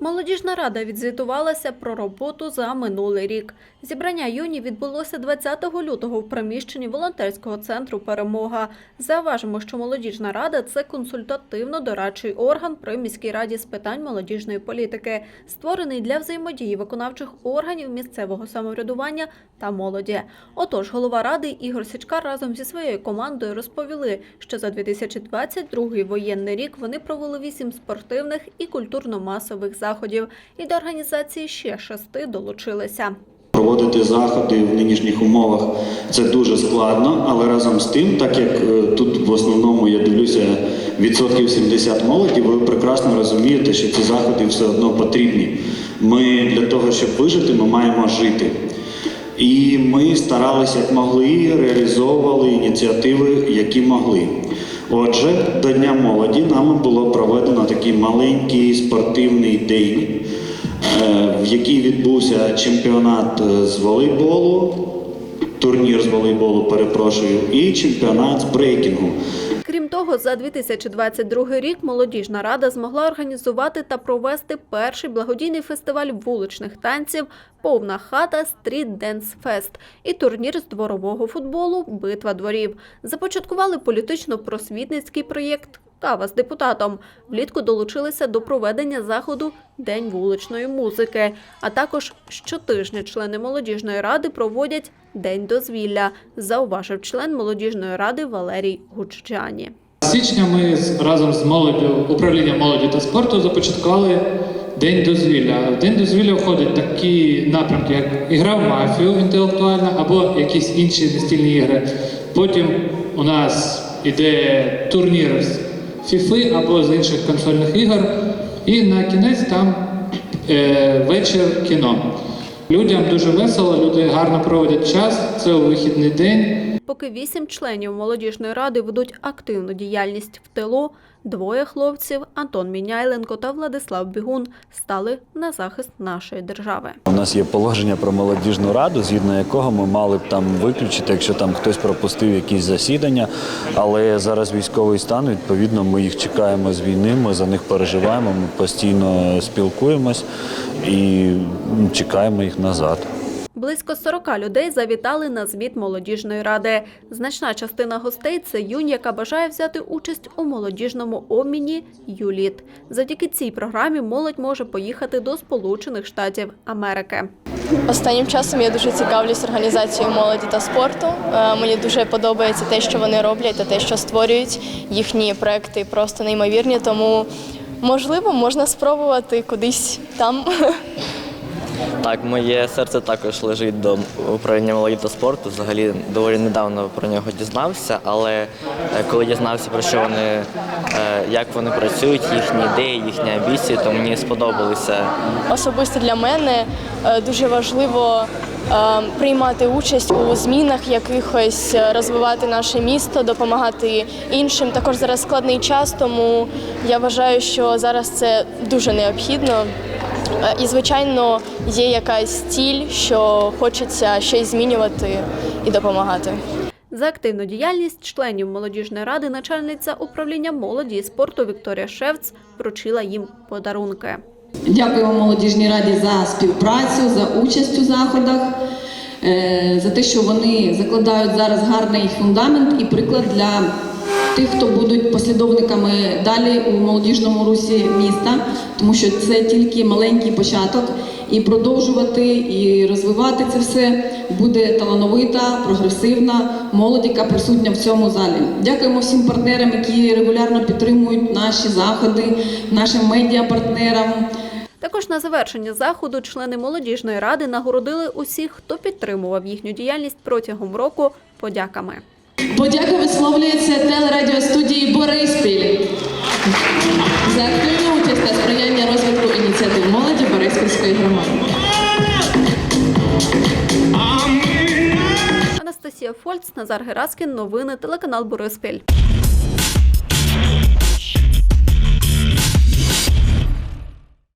Молодіжна рада відзвітувалася про роботу за минулий рік. Зібрання юні відбулося 20 лютого в приміщенні волонтерського центру Перемога. Зауважимо, що молодіжна рада це консультативно-дорадчий орган при міській раді з питань молодіжної політики, створений для взаємодії виконавчих органів місцевого самоврядування та молоді. Отож, голова ради Ігор Січкар разом зі своєю командою розповіли, що за 2022 воєнний рік вони провели вісім спортивних і культурно-масових заходів, і до організації ще шести долучилися. Проводити заходи в нинішніх умовах це дуже складно, але разом з тим, так як е, тут в основному я дивлюся відсотків 70 молоді, ви прекрасно розумієте, що ці заходи все одно потрібні. Ми для того, щоб вижити, ми маємо жити. І ми старалися як могли, реалізовували ініціативи, які могли. Отже, до Дня молоді нами було проведено такий маленький спортивний день, е, в який відбувся чемпіонат е, з волейболу, турнір з волейболу, перепрошую, і чемпіонат з брейкінгу. Крім того, за 2022 рік молодіжна рада змогла організувати та провести перший благодійний фестиваль вуличних танців Повна хата Стріт Денс Фест і турнір з дворового футболу Битва дворів. Започаткували політично-просвітницький проєкт Кава з депутатом. Влітку долучилися до проведення заходу День вуличної музики. А також щотижня члени молодіжної ради проводять День дозвілля, зауважив член молодіжної ради Валерій Гуччані. Січня ми разом з молоддю, управлінням молоді та спорту започаткували День дозвілля. В День дозвілля входять такі напрямки, як ігра в мафію інтелектуальна або якісь інші настільні ігри. Потім у нас іде турнір фіфи або з інших консольних ігор. І на кінець там е, вечір кіно. Людям дуже весело, люди гарно проводять час. Це у вихідний день. Поки вісім членів молодіжної ради ведуть активну діяльність в тилу, двоє хлопців Антон Міняйленко та Владислав Бігун стали на захист нашої держави. У нас є положення про молодіжну раду, згідно якого ми мали б там виключити, якщо там хтось пропустив якісь засідання. Але зараз військовий стан, відповідно, ми їх чекаємо з війни, ми за них переживаємо, ми постійно спілкуємось і чекаємо їх назад. Близько 40 людей завітали на звіт молодіжної ради. Значна частина гостей це юнь, яка бажає взяти участь у молодіжному обміні ЮЛІТ. Завдяки цій програмі молодь може поїхати до Сполучених Штатів Америки. Останнім часом я дуже цікавлюсь організацією молоді та спорту. Е, Мені дуже подобається те, що вони роблять, та те, що створюють. Їхні проекти просто неймовірні, тому можливо можна спробувати кудись там. Так, моє серце також лежить до управління молоді та спорту. Взагалі доволі недавно про нього дізнався, але е, коли дізнався про що вони, е, як вони працюють, їхні ідеї, їхні амбіції, то мені сподобалися Особисто для мене е, дуже важливо приймати участь у змінах якихось, розвивати наше місто, допомагати іншим. Також зараз складний час, тому я вважаю, що зараз це дуже необхідно. Е, І, звичайно, є якась ціль, що хочеться щось змінювати і допомагати. За активну діяльність членів молодіжної ради начальниця управління молоді і спорту Вікторія Шевц вручила їм подарунки. Дякуємо молодіжній раді за співпрацю, за участь у заходах, е, за те, що вони закладають зараз гарний фундамент і приклад для тих, хто будуть послідовниками далі у молодіжному русі міста, тому що це тільки маленький початок. І продовжувати і розвивати це все буде талановита, прогресивна молодь, яка присутня в цьому залі. Дякуємо всім партнерам, які регулярно підтримують наші заходи, нашим медіапартнерам. Також на завершення заходу члени молодіжної ради нагородили усіх, хто підтримував їхню діяльність протягом року подяками. Подяка висловлюється телерадіостудії Бориспіль за активну участь та сприяння розвитку ініціатив молоді Бориспільської громади. Анастасія Фольц, Назар Гераскін. Новини телеканал Бориспіль.